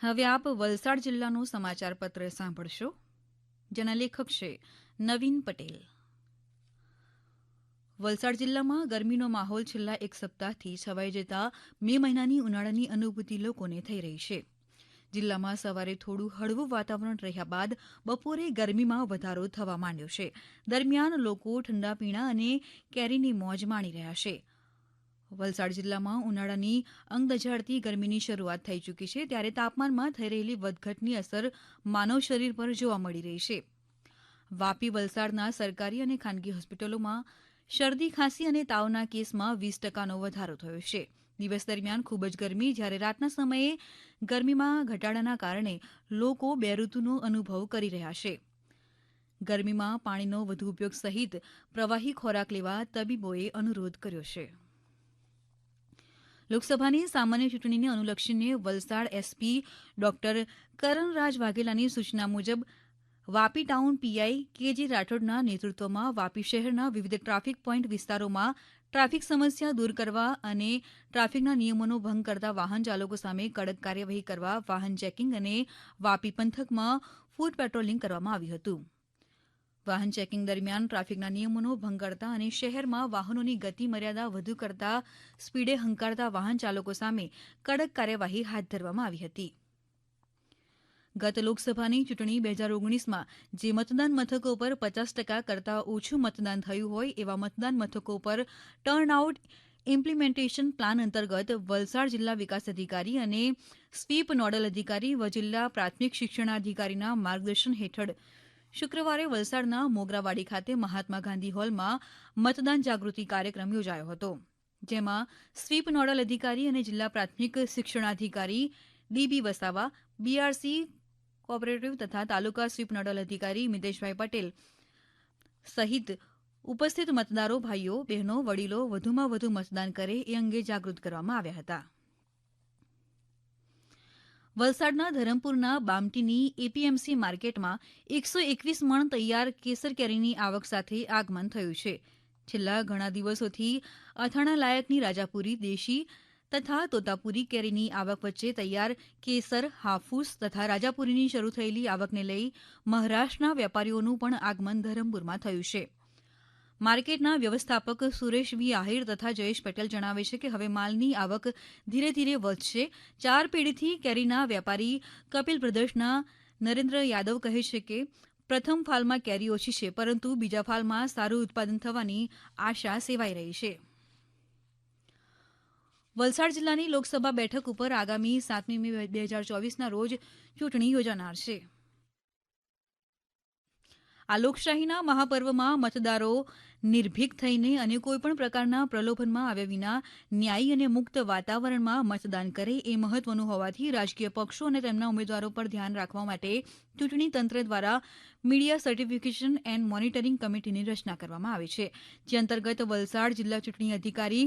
હવે આપ વલસાડ જિલ્લાનું સમાચાર પત્ર સાંભળશો. જેના લેખક છે નવીન પટેલ. વલસાડ જિલ્લામાં ગરમીનો માહોલ છેલ્લા એક સપ્તાહથી છવાઈ જતા મે મહિનાની ઉનાળાની અનુભૂતિ લોકોને થઈ રહી છે. જિલ્લામાં સવારે થોડું હળવું વાતાવરણ રહ્યા બાદ બપોરે ગરમીમાં વધારો થવા માંડ્યો છે. દરમિયાન લોકો ઠંડા પીણા અને કેરીની મોજ માણી રહ્યા છે. વલસાડ જિલ્લામાં ઉનાળાની અંગદઝાડતી ગરમીની શરૂઆત થઈ ચૂકી છે. ત્યારે તાપમાનમાં થઈ રહેલી વધઘટની અસર માનવ શરીર પર જોવા મળી રહી છે. વાપી વલસાડના સરકારી અને ખાનગી હોસ્પિટલોમાં શરદી, ખાંસી અને તાવના કેસમાં વીસ ટકાનો વધારો થયો છે. દિવસ દરમિયાન ખૂબ જ ગરમી, જ્યારે રાતના સમયે ગરમીમાં ઘટાડાના કારણે લોકો બે ઋતુનો અનુભવ કરી રહ્યા છે. ગરમીમાં પાણીનો વધુ ઉપયોગ સહિત પ્રવાહી ખોરાક લેવા તબીબોએ અનુરોધ કર્યો છે. લોકસભાની સામાન્ય ચૂંટણીને અનુલક્ષીને વલસાડ એસપી ડોક્ટર કરણરાજ વાઘેલાની સૂચના મુજબ, વાપી ટાઉન પીઆઈ કેજી રાઠોડના નેતૃત્વમાં વાપી શહેરના વિવિધ ટ્રાફિક પોઈન્ટ વિસ્તારોમાં ટ્રાફિક સમસ્યા દૂર કરવા અને ટ્રાફિકના નિયમોનો ભંગ કરતા વાહન ચાલકો સામે કડક કાર્યવાહી કરવા વાહન ચેકિંગ અને વાપી પંથકમાં ફૂટ પેટ્રોલિંગ કરવામાં આવ્યું હતું. વાહન ચેકિંગ દરમિયાન ટ્રાફિકના નિયમોનો ભંગ કરતા અને શહેરમાં વાહનોની ગતિ મર્યાદા વધુ કરતા, સ્પીડે હંકારતા વાહન ચાલકો સામે કડક કાર્યવાહી હાથ ધરવામાં આવી હતી. ગત લોકસભાની ચૂંટણી બે હજાર ઓગણીસમાં જે મતદાન મથકો પર પચાસ ટકા કરતાં ઓછું મતદાન થયું હોય એવા મતદાન મથકો પર ટર્નઆઉટ ઇમ્પ્લિમેન્ટેશન પ્લાન અંતર્ગત વલસાડ જિલ્લા વિકાસ અધિકારી અને સ્વીપ નોડલ અધિકારી વ જિલ્લા પ્રાથમિક શિક્ષણાધિકારીના માર્ગદર્શન હેઠળ શુક્રવારે વલસાડના મોગરાવાડી ખાતે મહાત્મા ગાંધી હોલમાં મતદાન જાગૃતિ કાર્યક્રમ યોજાયો હતો, જેમાં સ્વીપ નોડલ અધિકારી અને જિલ્લા પ્રાથમિક શિક્ષણાધિકારી ડીબી વસાવા, બીઆરસી કોઓપરેટિવ તથા તાલુકા સ્વીપ નોડલ અધિકારી મિતેશભાઈ પટેલ સહિત ઉપસ્થિત મતદારો, ભાઈઓ, બહેનો, વડીલો વધુમાં વધુ મતદાન કરે એ અંગે જાગૃત કરવામાં આવ્યા હતા. વલસાડના ધરમપુરના બામટીની એપીએમસી માર્કેટમાં એકસો એકવીસ મણ તૈયાર કેસર કેરીની આવક સાથે આગમન થયું છે. છેલ્લા ઘણા દિવસોથી અથાણા લાયકની રાજાપુરી, દેશી તથા તોતાપુરી કેરીની આવક વચ્ચે તૈયાર કેસર, હાફૂસ તથા રાજાપુરીની શરૂ થયેલી આવકને લઈ મહારાષ્ટ્રના વેપારીઓનું પણ આગમન ધરમપુરમાં થયું છે. માર્કેટના વ્યવસ્થાપક સુરેશ વી. આહિર તથા જયેશ પટેલ જણાવે છે કે હવે માલની આવક ધીરે ધીરે વધશે. ચાર પેઢીથી કેરીના વેપારી કપિલ બ્રધર્સના નરેન્દ્ર યાદવ કહે છે કે પ્રથમ ફાલમાં કેરી ઓછી છે, પરંતુ બીજા ફાલમાં સારું ઉત્પાદન થવાની આશા સેવાઈ રહી છે. વલસાડ જિલ્લાની લોકસભા બેઠક ઉપર આગામી સાતમી મે બે હજાર ચોવીસના રોજ ચૂંટણી યોજાનાર છે. આ લોકશાહીના મહાપર્વમાં મતદારો નિર્ભીક થઈને અને કોઈપણ પ્રકારના પ્રલોભનમાં આવ્યા વિના ન્યાયી અને મુક્ત વાતાવરણમાં મતદાન કરે એ મહત્વનું હોવાથી રાજકીય પક્ષો અને તેમના ઉમેદવારો પર ધ્યાન રાખવા માટે ચૂંટણી તંત્ર દ્વારા મીડિયા સર્ટિફિકેશન એન્ડ મોનિટરિંગ કમિટીની રચના કરવામાં આવી છે. જે અંતર્ગત વલસાડ જિલ્લા ચૂંટણી અધિકારી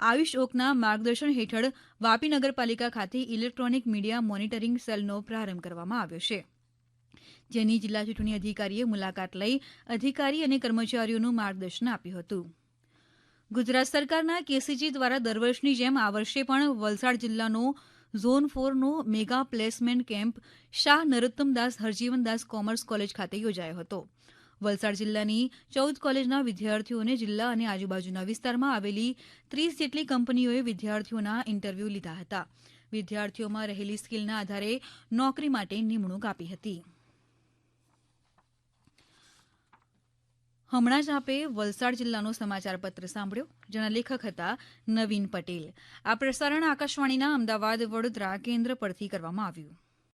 આયુષ ઓકના માર્ગદર્શન હેઠળ વાપી નગરપાલિકા ખાતે ઇલેક્ટ્રોનિક મીડિયા મોનિટરિંગ સેલનો પ્રારંભ કરવામાં આવ્યો છે. જેની જિલ્લા ચૂંટણી અધિકારીએ મુલાકાત લઈ અધિકારી અને કર્મચારીઓનું માર્ગદર્શન આપ્યું હતું. ગુજરાત સરકારના કેસીજી દ્વારા દર વર્ષની જેમ આ વર્ષે પણ વલસાડ જિલ્લાનો zone ફોરનો mega placement camp Shah Narottamdas Harjivandas commerce college ખાતે યોજાયો હતો. વલસાડ જિલ્લાની ચૌદ કોલેજના વિદ્યાર્થીઓને જિલ્લા અને આજુબાજુના વિસ્તારમાં આવેલી ત્રીસ જેટલી કંપનીઓએ વિદ્યાર્થીઓના ઇન્ટરવ્યૂ લીધા હતા. વિદ્યાર્થીઓમાં રહેલી સ્કિલના આધારે નોકરી માટે નિમણૂક આપી હતી. હમણાં જ આપે વલસાડ જિલ્લાનો સમાચાર પત્ર સાંભળ્યો, જેના લેખક હતા નવીન પટેલ. આ પ્રસારણ આકાશવાણીના અમદાવાદ વડોદરા કેન્દ્ર પરથી કરવામાં આવ્યું.